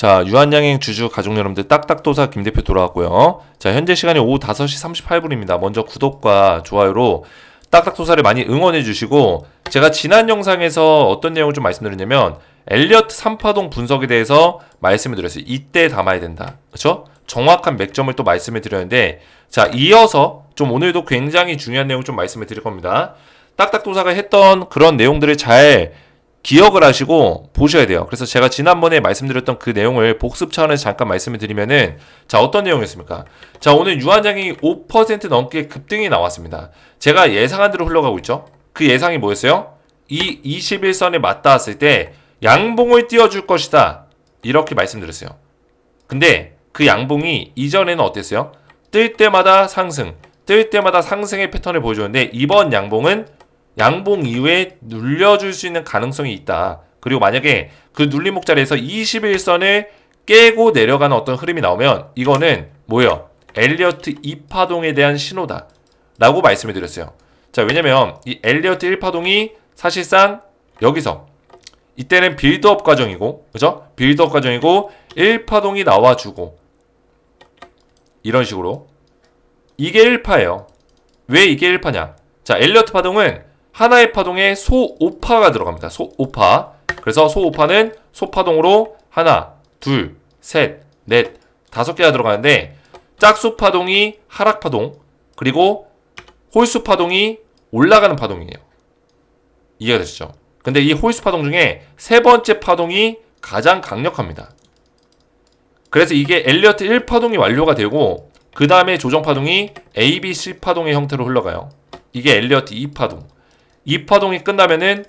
자, 유한양행 주주 가족 여러분들 딱딱도사 김 대표 돌아왔고요. 자, 현재 시간이 오후 5시 38분입니다. 먼저 구독과 좋아요로 딱딱도사를 많이 응원해 주시고 제가 지난 영상에서 어떤 내용을 좀 말씀드렸냐면 엘리어트 3파동 분석에 대해서 말씀을 드렸어요. 이때 담아야 된다. 그렇죠? 정확한 맥점을 또 말씀을 드렸는데 자, 이어서 좀 오늘도 굉장히 중요한 내용 좀 말씀을 드릴 겁니다. 딱딱도사가 했던 그런 내용들을 잘 기억을 하시고 보셔야 돼요. 그래서 제가 지난번에 말씀드렸던 그 내용을 복습 차원에서 잠깐 말씀을 드리면은 자 어떤 내용이었습니까? 자 오늘 유한장이 5% 넘게 급등이 나왔습니다. 제가 예상한 대로 흘러가고 있죠. 그 예상이 뭐였어요? 이 21선에 맞닿았을 때 양봉을 띄워줄 것이다. 이렇게 말씀드렸어요. 근데 그 양봉이 이전에는 어땠어요? 뜰 때마다 상승, 뜰 때마다 상승의 패턴을 보여줬는데 이번 양봉은 양봉 이후에 눌려줄 수 있는 가능성이 있다. 그리고 만약에 그 눌림목 자리에서 21선을 깨고 내려가는 어떤 흐름이 나오면 이거는 뭐예요? 엘리어트 2파동에 대한 신호다. 라고 말씀을 드렸어요. 자, 왜냐면 이 엘리어트 1파동이 사실상 여기서 이때는 빌드업 과정이고, 그죠? 빌드업 과정이고 1파동이 나와주고 이런 식으로 이게 1파예요. 왜 이게 1파냐? 자, 엘리어트 파동은 하나의 파동에 소 5파가 들어갑니다. 소 5파. 그래서 소 5파는 소파동으로 하나, 둘, 셋, 넷, 다섯 개가 들어가는데 짝수 파동이 하락 파동, 그리고 홀수 파동이 올라가는 파동이에요. 이해가 되시죠? 근데 이 홀수 파동 중에 세 번째 파동이 가장 강력합니다. 그래서 이게 엘리어트 1파동이 완료가 되고 그 다음에 조정 파동이 A, B, C 파동의 형태로 흘러가요. 이게 엘리어트 2파동. 2파동이 끝나면은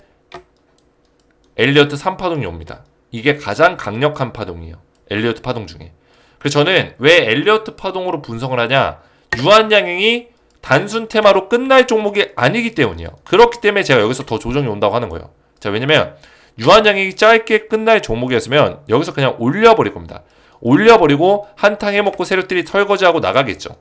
엘리어트 3파동이 옵니다. 이게 가장 강력한 파동이에요. 엘리어트 파동 중에. 그래서 저는 왜 엘리어트 파동으로 분석을 하냐? 유한양행이 단순 테마로 끝날 종목이 아니기 때문이에요. 그렇기 때문에 제가 여기서 더 조정이 온다고 하는 거예요. 자, 왜냐면 유한양행이 짧게 끝날 종목이었으면 여기서 그냥 올려버릴 겁니다. 올려버리고 한탕 해먹고 세력들이 털거지하고 나가겠죠.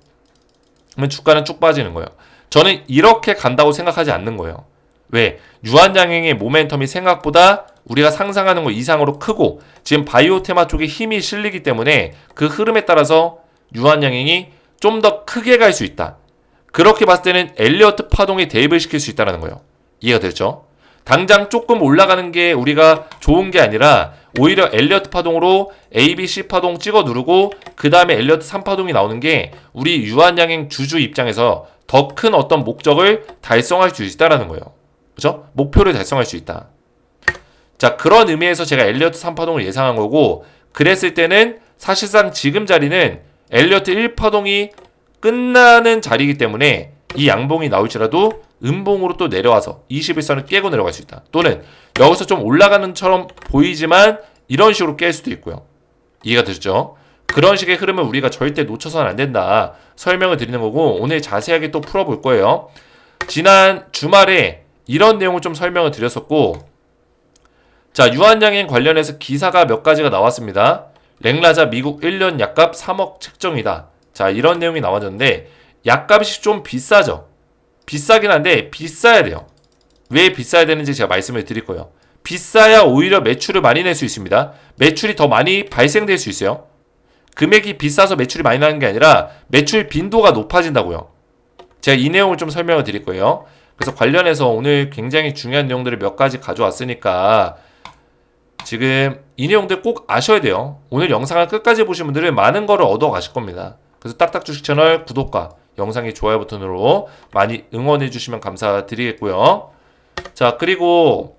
그러면 주가는 쭉 빠지는 거예요. 저는 이렇게 간다고 생각하지 않는 거예요. 왜? 유한양행의 모멘텀이 생각보다 우리가 상상하는 것 이상으로 크고 지금 바이오 테마 쪽에 힘이 실리기 때문에 그 흐름에 따라서 유한양행이 좀 더 크게 갈 수 있다. 그렇게 봤을 때는 엘리어트 파동에 대입을 시킬 수 있다는 거예요. 이해가 되죠? 당장 조금 올라가는 게 우리가 좋은 게 아니라 오히려 엘리어트 파동으로 A, B, C 파동 찍어 누르고 그 다음에 엘리어트 3파동이 나오는 게 우리 유한양행 주주 입장에서 더 큰 어떤 목적을 달성할 수 있다라는 거예요. 그죠? 목표를 달성할 수 있다. 자, 그런 의미에서 제가 엘리어트 3파동을 예상한 거고, 그랬을 때는 사실상 지금 자리는 엘리어트 1파동이 끝나는 자리이기 때문에 이 양봉이 나올지라도 음봉으로 또 내려와서 21선을 깨고 내려갈 수 있다. 또는 여기서 좀 올라가는처럼 보이지만 이런 식으로 깰 수도 있고요. 이해가 되셨죠? 그런 식의 흐름을 우리가 절대 놓쳐서는 안 된다. 설명을 드리는 거고 오늘 자세하게 또 풀어볼 거예요. 지난 주말에 이런 내용을 좀 설명을 드렸었고 자 유한양행 관련해서 기사가 몇 가지가 나왔습니다. 랭라자 미국 1년 약값 3억 책정이다. 자 이런 내용이 나왔는데 약값이 좀 비싸죠. 비싸긴 한데 비싸야 돼요. 왜 비싸야 되는지 제가 말씀을 드릴 거예요. 비싸야 오히려 매출을 많이 낼 수 있습니다. 매출이 더 많이 발생될 수 있어요. 금액이 비싸서 매출이 많이 나는 게 아니라 매출 빈도가 높아진다고요. 제가 이 내용을 좀 설명을 드릴 거예요. 그래서 관련해서 오늘 굉장히 중요한 내용들을 몇 가지 가져왔으니까 지금 이 내용들 꼭 아셔야 돼요. 오늘 영상을 끝까지 보신 분들은 많은 거를 얻어 가실 겁니다. 그래서 딱딱 주식 채널 구독과 영상의 좋아요 버튼으로 많이 응원해 주시면 감사드리겠고요. 자, 그리고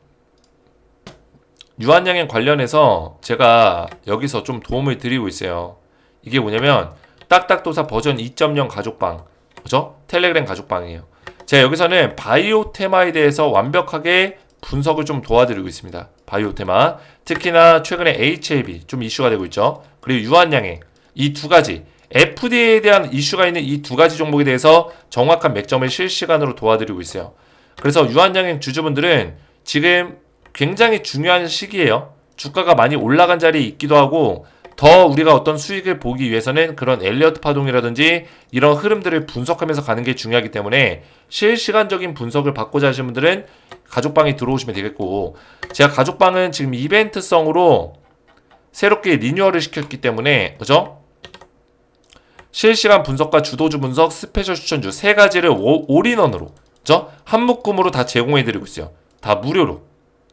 유한양행 관련해서 제가 여기서 좀 도움을 드리고 있어요. 이게 뭐냐면 딱딱도사 버전 2.0 가족방 그죠? 텔레그램 가족방이에요. 제가 여기서는 바이오 테마에 대해서 완벽하게 분석을 좀 도와드리고 있습니다. 바이오 테마. 특히나 최근에 HLB 좀 이슈가 되고 있죠. 그리고 유한양행 이 두 가지 FDA에 대한 이슈가 있는 이 두 가지 종목에 대해서 정확한 맥점을 실시간으로 도와드리고 있어요. 그래서 유한양행 주주분들은 지금 굉장히 중요한 시기예요. 주가가 많이 올라간 자리에 있기도 하고 더 우리가 어떤 수익을 보기 위해서는 그런 엘리어트 파동이라든지 이런 흐름들을 분석하면서 가는 게 중요하기 때문에 실시간적인 분석을 받고자 하시는 분들은 가족방에 들어오시면 되겠고 제가 가족방은 지금 이벤트성으로 새롭게 리뉴얼을 시켰기 때문에 그죠? 실시간 분석과 주도주 분석, 스페셜 추천주 세 가지를 오, 올인원으로 그죠? 한 묶음으로 다 제공해 드리고 있어요. 다 무료로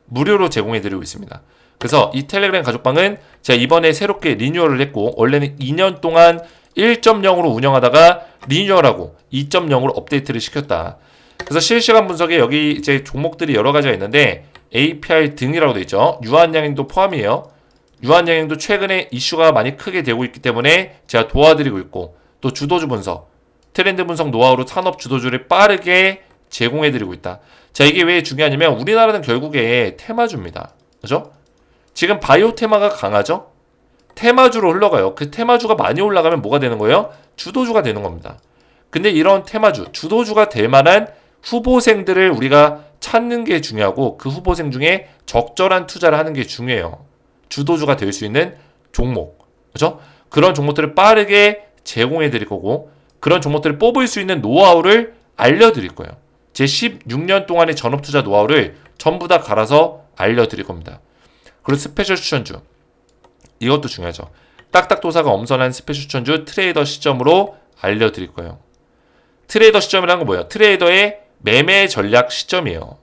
무료로 제공해 드리고 있습니다. 그래서 이 텔레그램 가족방은 제가 이번에 새롭게 리뉴얼을 했고 원래는 2년 동안 1.0으로 운영하다가 리뉴얼하고 2.0으로 업데이트를 시켰다. 그래서 실시간 분석에 여기 이제 종목들이 여러 가지가 있는데 API 등이라고 되어 있죠. 유한양행도 포함이에요. 유한양행도 최근에 이슈가 많이 크게 되고 있기 때문에 제가 도와드리고 있고 또 주도주 분석, 트렌드 분석 노하우로 산업 주도주를 빠르게 제공해드리고 있다. 자 이게 왜 중요하냐면 우리나라는 결국에 테마주입니다. 그죠? 지금 바이오 테마가 강하죠? 테마주로 흘러가요. 그 테마주가 많이 올라가면 뭐가 되는 거예요? 주도주가 되는 겁니다. 근데 이런 테마주, 주도주가 될 만한 후보생들을 우리가 찾는 게 중요하고 그 후보생 중에 적절한 투자를 하는 게 중요해요. 주도주가 될 수 있는 종목. 그죠? 그런 종목들을 빠르게 제공해 드릴 거고 그런 종목들을 뽑을 수 있는 노하우를 알려 드릴 거예요. 제 16년 동안의 전업 투자 노하우를 전부 다 갈아서 알려 드릴 겁니다. 그리고 스페셜 추천주. 이것도 중요하죠. 딱딱도사가 엄선한 스페셜 추천주 트레이더 시점으로 알려 드릴 거예요. 트레이더 시점이라는 건 뭐예요? 트레이더의 매매 전략 시점이에요.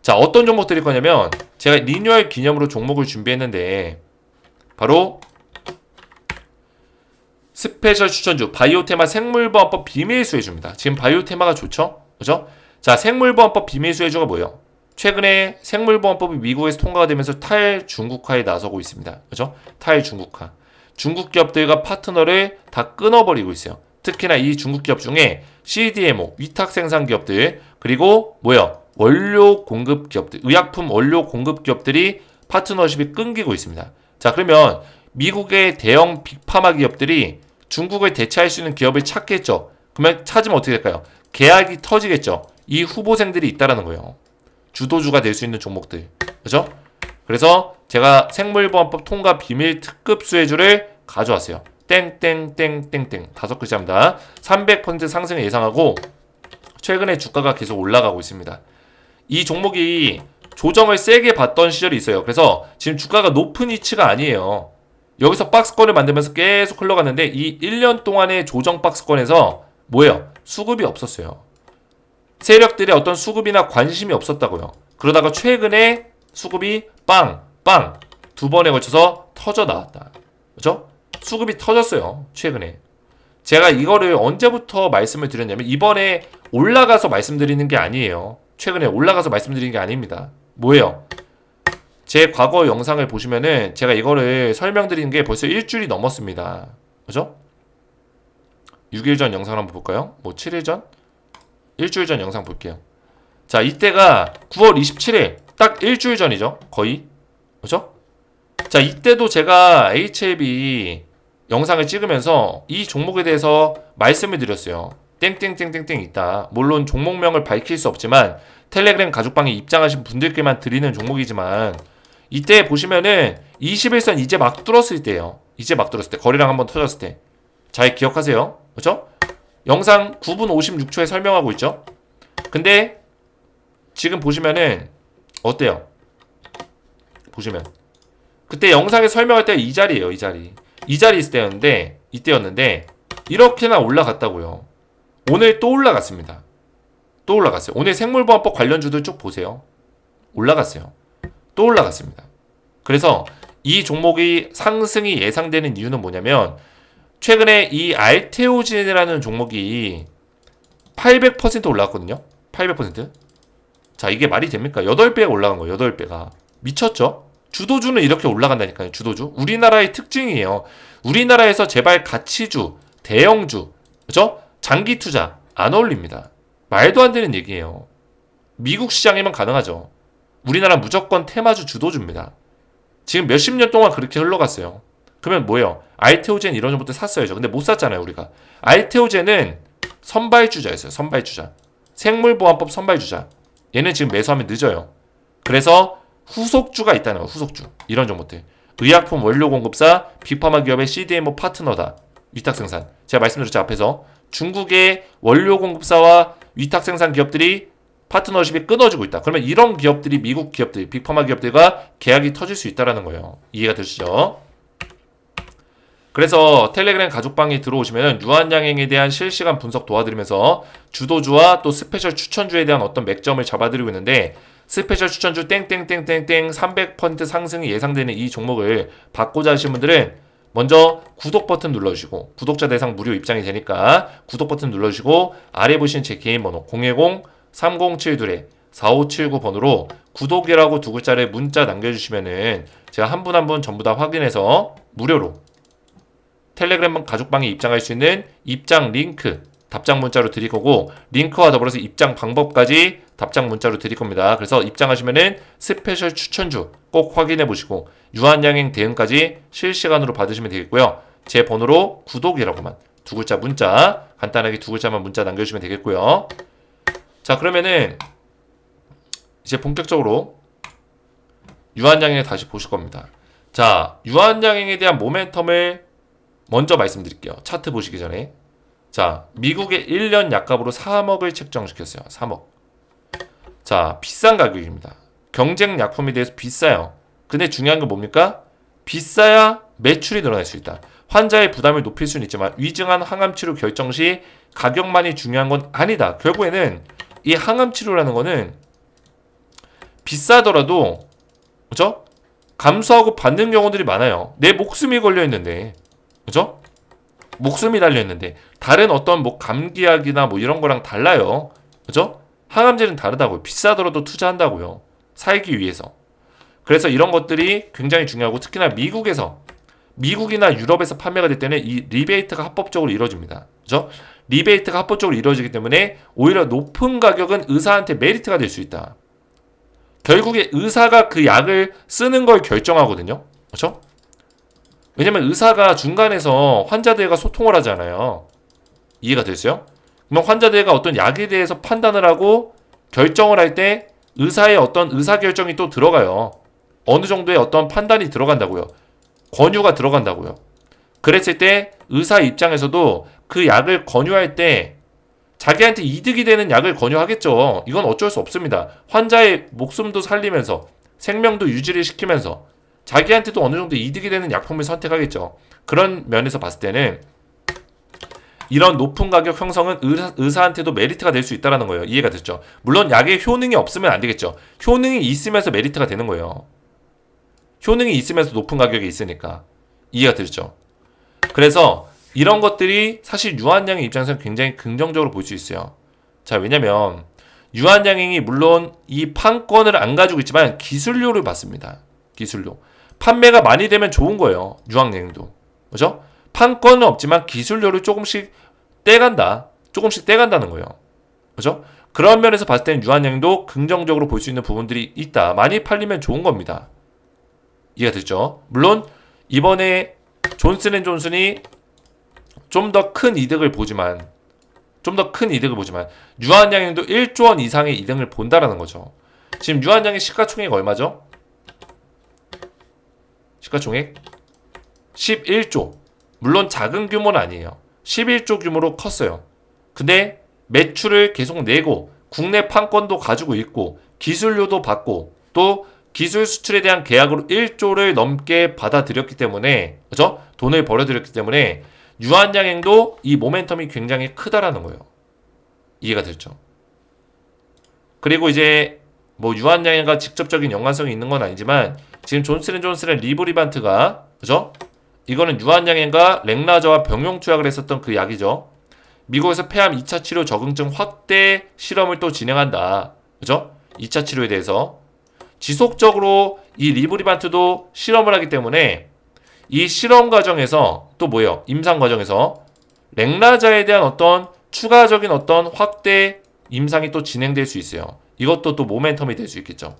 자, 어떤 종목들일 거냐면 제가 리뉴얼 기념으로 종목을 준비했는데 바로 스페셜 추천주 바이오테마 생물보안법 비밀 수혜 줍니다. 지금 바이오테마가 좋죠? 그죠? 자, 생물보안법 비밀 수혜주가 뭐예요? 최근에 생물보안법이 미국에서 통과가 되면서 탈중국화에 나서고 있습니다. 그죠? 탈중국화. 중국 기업들과 파트너를 다 끊어버리고 있어요. 특히나 이 중국 기업 중에 CDMO, 위탁 생산 기업들, 그리고 뭐야? 원료 공급 기업들, 의약품 원료 공급 기업들이 파트너십이 끊기고 있습니다. 자, 그러면 미국의 대형 빅파마 기업들이 중국을 대체할 수 있는 기업을 찾겠죠. 그러면 찾으면 어떻게 될까요? 계약이 터지겠죠. 이 후보생들이 있다라는 거예요. 주도주가 될 수 있는 종목들. 그죠? 그래서 제가 생물보안법 통과 비밀 특급 수혜주를 가져왔어요. 땡땡땡땡땡 다섯 글자입니다. 300% 상승을 예상하고 최근에 주가가 계속 올라가고 있습니다. 이 종목이 조정을 세게 받던 시절이 있어요. 그래서 지금 주가가 높은 위치가 아니에요. 여기서 박스권을 만들면서 계속 흘러갔는데 이 1년 동안의 조정 박스권에서 뭐예요? 수급이 없었어요. 세력들의 어떤 수급이나 관심이 없었다고요. 그러다가 최근에 수급이 빵, 빵, 두 번에 걸쳐서 터져 나왔다. 그죠? 수급이 터졌어요. 최근에. 제가 이거를 언제부터 말씀을 드렸냐면 이번에 올라가서 말씀드리는 게 아니에요. 최근에 올라가서 말씀드리는 게 아닙니다. 뭐예요? 제 과거 영상을 보시면은 제가 이거를 설명드리는 게 벌써 일주일이 넘었습니다. 그죠? 6일 전 영상 한번 볼까요? 뭐 7일 전? 일주일 전 영상 볼게요. 자, 이때가 9월 27일. 딱 일주일 전이죠. 거의. 그죠? 자, 이때도 제가 HLB 영상을 찍으면서 이 종목에 대해서 말씀을 드렸어요. 땡땡땡땡땡 있다. 물론 종목명을 밝힐 수 없지만 텔레그램 가족방에 입장하신 분들께만 드리는 종목이지만 이때 보시면은 21선 이제 막 뚫었을 때예요. 이제 막 뚫었을 때 거래량 한번 터졌을 때. 잘 기억하세요. 그렇죠? 영상 9분 56초에 설명하고 있죠. 근데 지금 보시면은 어때요? 보시면 그때 영상에 설명할 때 이 자리예요, 이 자리. 이 자리 있을 때였는데 이때였는데 이렇게나 올라갔다고요. 오늘 또 올라갔습니다. 또 올라갔어요. 오늘 생물보안법 관련주들 쭉 보세요. 올라갔어요. 또 올라갔습니다. 그래서 이 종목이 상승이 예상되는 이유는 뭐냐면 최근에 이 알테오진이라는 종목이 800% 올라갔거든요. 800%. 자, 이게 말이 됩니까? 8배가 올라간 거예요. 8배가. 미쳤죠? 주도주는 이렇게 올라간다니까요. 주도주. 우리나라의 특징이에요. 우리나라에서 제발 가치주, 대형주, 그죠? 장기 투자 안 어울립니다. 말도 안 되는 얘기예요. 미국 시장이면 가능하죠. 우리나라 무조건 테마주 주도주입니다. 지금 몇십 년 동안 그렇게 흘러갔어요. 그러면 뭐예요? 알테오젠 이런 정보들 샀어야죠. 근데 못 샀잖아요, 우리가. 알테오젠은 선발주자였어요. 선발주자. 생물보안법 선발주자. 얘는 지금 매수하면 늦어요. 그래서 후속주가 있다는 거예요. 후속주. 이런 정보들. 의약품 원료 공급사, 비파마 기업의 CDMO 파트너다. 위탁 생산. 제가 말씀드렸죠, 앞에서. 중국의 원료 공급사와 위탁 생산 기업들이 파트너십이 끊어지고 있다. 그러면 이런 기업들이 미국 기업들, 빅파마 기업들과 계약이 터질 수 있다라는 거예요. 이해가 되시죠? 그래서 텔레그램 가족방에 들어오시면 유한양행에 대한 실시간 분석 도와드리면서 주도주와 또 스페셜 추천주에 대한 어떤 맥점을 잡아드리고 있는데 스페셜 추천주 땡땡땡땡땡 300% 상승이 예상되는 이 종목을 받고자 하시는 분들은 먼저 구독 버튼 눌러주시고 구독자 대상 무료 입장이 되니까 구독 버튼 눌러주시고 아래 보신 제 개인 번호 010-3072-4579 번호로 구독이라고 두 글자를 문자 남겨주시면은 제가 한 분 한 분 전부 다 확인해서 무료로 텔레그램 가족방에 입장할 수 있는 입장 링크 답장 문자로 드릴 거고 링크와 더불어서 입장 방법까지 답장 문자로 드릴 겁니다. 그래서 입장하시면은 스페셜 추천주 꼭 확인해 보시고 유한양행 대응까지 실시간으로 받으시면 되겠고요. 제 번호로 구독이라고만 두 글자 문자 간단하게 두 글자만 문자 남겨주시면 되겠고요. 자 그러면은 이제 본격적으로 유한양행 다시 보실 겁니다. 자 유한양행에 대한 모멘텀을 먼저 말씀드릴게요. 차트 보시기 전에. 자, 미국의 1년 약값으로 3억을 책정시켰어요. 3억. 자, 비싼 가격입니다. 경쟁 약품에 대해서 비싸요. 근데 중요한 건 뭡니까? 비싸야 매출이 늘어날 수 있다. 환자의 부담을 높일 수는 있지만 위증한 항암 치료 결정 시 가격만이 중요한 건 아니다. 결국에는 이 항암 치료라는 거는 비싸더라도 그죠? 감수하고 받는 경우들이 많아요. 내 목숨이 걸려 있는데 그죠? 목숨이 달려 있는데 다른 어떤 뭐 감기약이나 뭐 이런 거랑 달라요. 그죠? 항암제는 다르다고요. 비싸더라도 투자한다고요. 살기 위해서. 그래서 이런 것들이 굉장히 중요하고 특히나 미국에서 미국이나 유럽에서 판매가 될 때는 이 리베이트가 합법적으로 이루어집니다. 그죠? 리베이트가 합법적으로 이루어지기 때문에 오히려 높은 가격은 의사한테 메리트가 될 수 있다. 결국에 의사가 그 약을 쓰는 걸 결정하거든요. 그렇죠? 왜냐면 의사가 중간에서 환자들과 소통을 하잖아요. 이해가 됐어요? 그러면 환자들과 어떤 약에 대해서 판단을 하고 결정을 할 때 의사의 어떤 의사 결정이 또 들어가요. 어느 정도의 어떤 판단이 들어간다고요. 권유가 들어간다고요. 그랬을 때 의사 입장에서도 그 약을 권유할 때 자기한테 이득이 되는 약을 권유하겠죠. 이건 어쩔 수 없습니다. 환자의 목숨도 살리면서 생명도 유지를 시키면서 자기한테도 어느 정도 이득이 되는 약품을 선택하겠죠. 그런 면에서 봤을 때는 이런 높은 가격 형성은 의사, 한테도 메리트가 될 수 있다는 거예요. 이해가 됐죠? 물론 약에 효능이 없으면 안 되겠죠. 효능이 있으면서 메리트가 되는 거예요. 효능이 있으면서 높은 가격이 있으니까. 이해가 되죠? 그래서 이런 것들이 사실 유한양의 입장에서는 굉장히 긍정적으로 볼 수 있어요. 자, 왜냐면 유한양행이 물론 이 판권을 안 가지고 있지만 기술료를 받습니다. 기술료. 판매가 많이 되면 좋은 거예요. 유한양행도. 그죠? 판권은 없지만 기술료를 조금씩 떼간다. 조금씩 떼간다는 거예요. 그죠? 그런 면에서 봤을 때는 유한양도 긍정적으로 볼 수 있는 부분들이 있다. 많이 팔리면 좋은 겁니다. 이해가 됐죠? 물론 이번에 존슨앤존슨이 좀 더 큰 이득을 보지만 좀 더 큰 이득을 보지만 유한양행도 1조 원 이상의 이득을 본다라는 거죠. 지금 유한양의 시가총액 얼마죠? 시가총액 11조. 물론 작은 규모는 아니에요. 11조 규모로 컸어요. 근데 매출을 계속 내고 국내 판권도 가지고 있고 기술료도 받고 또 기술 수출에 대한 계약으로 1조를 넘게 받아들였기 때문에 그죠? 돈을 벌어들였기 때문에 유한양행도 이 모멘텀이 굉장히 크다라는 거예요. 이해가 됐죠? 그리고 이제 뭐 유한양행과 직접적인 연관성이 있는 건 아니지만 지금 존슨앤존슨의 리브리반트가 그죠? 이거는 유한양행과 렉나저와 병용 투약을 했었던 그 약이죠. 미국에서 폐암 2차 치료 적응증 확대 실험을 또 진행한다. 그죠? 2차 치료에 대해서 지속적으로 이 리브리반트도 실험을 하기 때문에 이 실험 과정에서 또 뭐예요? 임상 과정에서 렉나자에 대한 어떤 추가적인 어떤 확대 임상이 또 진행될 수 있어요. 이것도 또 모멘텀이 될 수 있겠죠.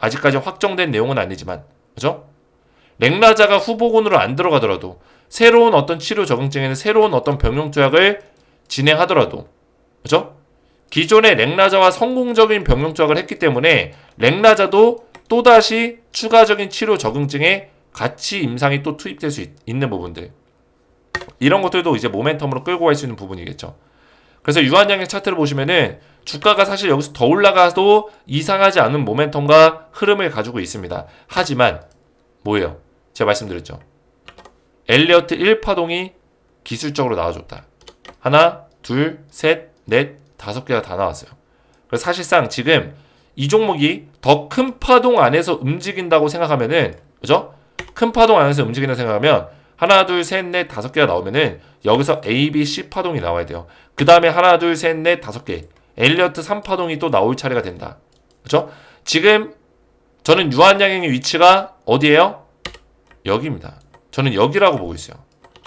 아직까지 확정된 내용은 아니지만, 그죠? 렉나자가 후보군으로 안 들어가더라도 새로운 어떤 치료 적응증에는 새로운 어떤 병용 투약을 진행하더라도, 그죠? 기존의 렉나자와 성공적인 병용 투약을 했기 때문에 렉나자도 또다시 추가적인 치료 적응증에 같이 임상이 또 투입될 수 있, 는 부분들. 이런 것들도 이제 모멘텀으로 끌고 갈 수 있는 부분이겠죠. 그래서 유한양의 차트를 보시면은 주가가 사실 여기서 더 올라가도 이상하지 않은 모멘텀과 흐름을 가지고 있습니다. 하지만 뭐예요? 제가 말씀드렸죠. 엘리어트 1파동이 기술적으로 나와줬다. 하나, 둘, 셋, 넷, 다섯 개가 다 나왔어요. 그래서 사실상 지금 이 종목이 더 큰 파동 안에서 움직인다고 생각하면은 그죠? 큰 파동 안에서 움직인다 생각하면 하나, 둘, 셋, 넷, 다섯 개가 나오면은 여기서 A, B, C 파동이 나와야 돼요. 그 다음에 하나, 둘, 셋, 넷, 다섯 개. 엘리어트 3파동이 또 나올 차례가 된다. 그죠? 지금 저는 유한양행의 위치가 어디예요? 여기입니다. 저는 여기라고 보고 있어요.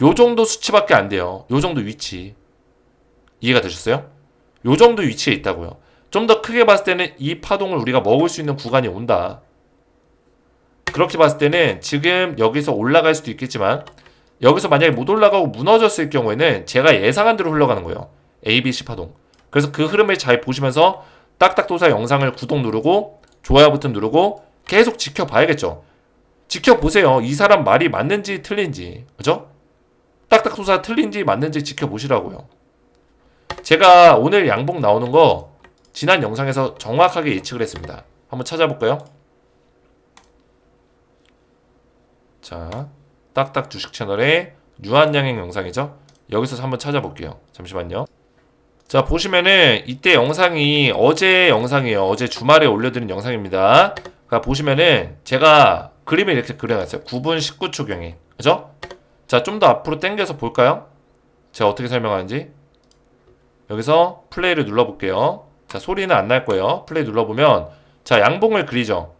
요 정도 수치밖에 안 돼요. 요 정도 위치. 이해가 되셨어요? 요 정도 위치에 있다고요. 좀 더 크게 봤을 때는 이 파동을 우리가 먹을 수 있는 구간이 온다. 그렇게 봤을 때는 지금 여기서 올라갈 수도 있겠지만 여기서 만약에 못 올라가고 무너졌을 경우에는 제가 예상한 대로 흘러가는 거예요. ABC 파동. 그래서 그 흐름을 잘 보시면서 딱딱도사 영상을 구독 누르고 좋아요 버튼 누르고 계속 지켜봐야겠죠. 지켜보세요. 이 사람 말이 맞는지 틀린지. 그죠? 딱딱도사 틀린지 맞는지 지켜보시라고요. 제가 오늘 양봉 나오는 거 지난 영상에서 정확하게 예측을 했습니다. 한번 찾아볼까요? 자, 딱딱 주식 채널의 유한양행 영상이죠. 여기서 한번 찾아볼게요. 잠시만요. 자, 보시면은 이때 영상이 어제 영상이에요. 어제 주말에 올려드린 영상입니다. 그러니까 보시면은 제가 그림을 이렇게 그려놨어요. 9분 19초경에. 그죠? 자, 좀 더 앞으로 당겨서 볼까요? 제가 어떻게 설명하는지. 여기서 플레이를 눌러볼게요. 자, 소리는 안 날 거예요. 플레이 눌러보면, 자, 양봉을 그리죠.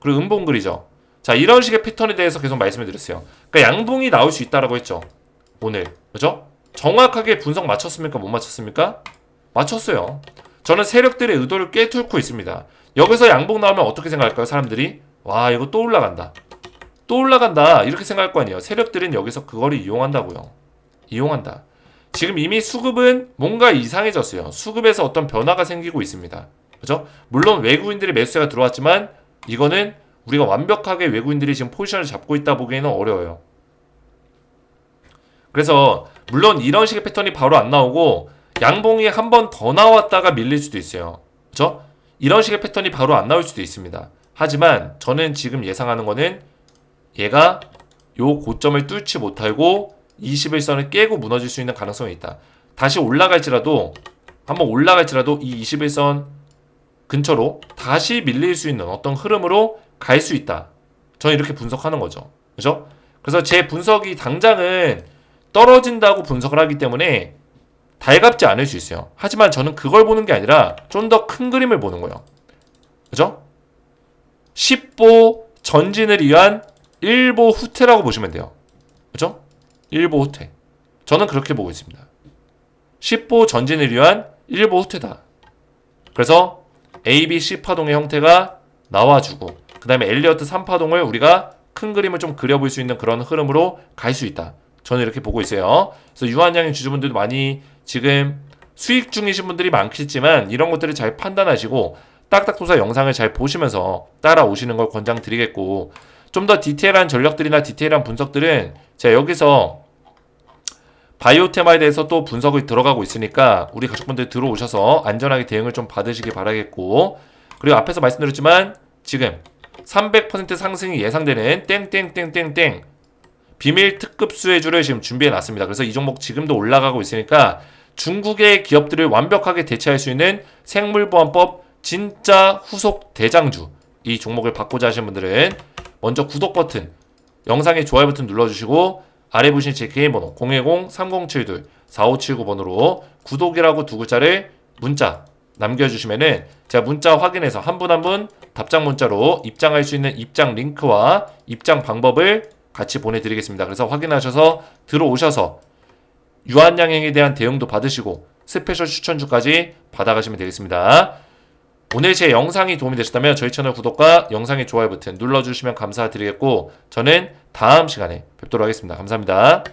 그리고 음봉 그리죠. 자, 이런 식의 패턴에 대해서 계속 말씀을 드렸어요. 그러니까 양봉이 나올 수 있다라고 했죠. 오늘. 그죠? 정확하게 분석 맞췄습니까? 못 맞췄습니까? 맞췄어요. 저는 세력들의 의도를 꿰뚫고 있습니다. 여기서 양봉 나오면 어떻게 생각할까요? 사람들이? 와, 이거 또 올라간다. 또 올라간다. 이렇게 생각할 거 아니에요. 세력들은 여기서 그거를 이용한다고요. 이용한다. 지금 이미 수급은 뭔가 이상해졌어요. 수급에서 어떤 변화가 생기고 있습니다. 그죠? 물론 외국인들의 매수세가 들어왔지만 이거는 우리가 완벽하게 외국인들이 지금 포지션을 잡고 있다 보기에는 어려워요. 그래서 물론 이런 식의 패턴이 바로 안 나오고 양봉이 한 번 더 나왔다가 밀릴 수도 있어요. 그죠? 이런 식의 패턴이 바로 안 나올 수도 있습니다. 하지만 저는 지금 예상하는 거는 얘가 요 고점을 뚫지 못하고 21선을 깨고 무너질 수 있는 가능성이 있다. 다시 올라갈지라도 한번 올라갈지라도 이 21선 근처로 다시 밀릴 수 있는 어떤 흐름으로 갈 수 있다. 저는 이렇게 분석하는 거죠. 그죠? 그래서 제 분석이 당장은 떨어진다고 분석을 하기 때문에 달갑지 않을 수 있어요. 하지만 저는 그걸 보는 게 아니라 좀 더 큰 그림을 보는 거예요. 그죠? 10보 전진을 위한 1보 후퇴라고 보시면 돼요. 그죠? 1보 후퇴. 저는 그렇게 보고 있습니다. 10보 전진을 위한 1보 후퇴다. 그래서 A, B, C 파동의 형태가 나와주고 그 다음에 엘리어트 3파동을 우리가 큰 그림을 좀 그려볼 수 있는 그런 흐름으로 갈 수 있다. 저는 이렇게 보고 있어요. 그래서 유한양의 주주분들도 많이 지금 수익 중이신 분들이 많겠지만 이런 것들을 잘 판단하시고 딱딱도사 영상을 잘 보시면서 따라오시는 걸 권장드리겠고 좀 더 디테일한 전략들이나 디테일한 분석들은 제가 여기서 바이오 테마에 대해서 또 분석을 들어가고 있으니까 우리 가족분들 들어오셔서 안전하게 대응을 좀 받으시기 바라겠고 그리고 앞에서 말씀드렸지만 지금 300% 상승이 예상되는 땡땡땡땡땡 비밀 특급 수혜주를 지금 준비해 놨습니다. 그래서 이 종목 지금도 올라가고 있으니까 중국의 기업들을 완벽하게 대체할 수 있는 생물보안법 진짜 후속 대장주 이 종목을 받고자 하시는 분들은 먼저 구독 버튼 영상에 좋아요 버튼 눌러주시고 아래 보신 제 개인 번호 010-3072-4579번으로 구독이라고 두 글자를 문자 남겨주시면은 제가 문자 확인해서 한 분 한 분 답장 문자로 입장할 수 있는 입장 링크와 입장 방법을 같이 보내드리겠습니다. 그래서 확인하셔서 들어오셔서 유한양행에 대한 대응도 받으시고 스페셜 추천주까지 받아가시면 되겠습니다. 오늘 제 영상이 도움이 되셨다면 저희 채널 구독과 영상의 좋아요 버튼 눌러주시면 감사드리겠고 저는 다음 시간에 뵙도록 하겠습니다. 감사합니다.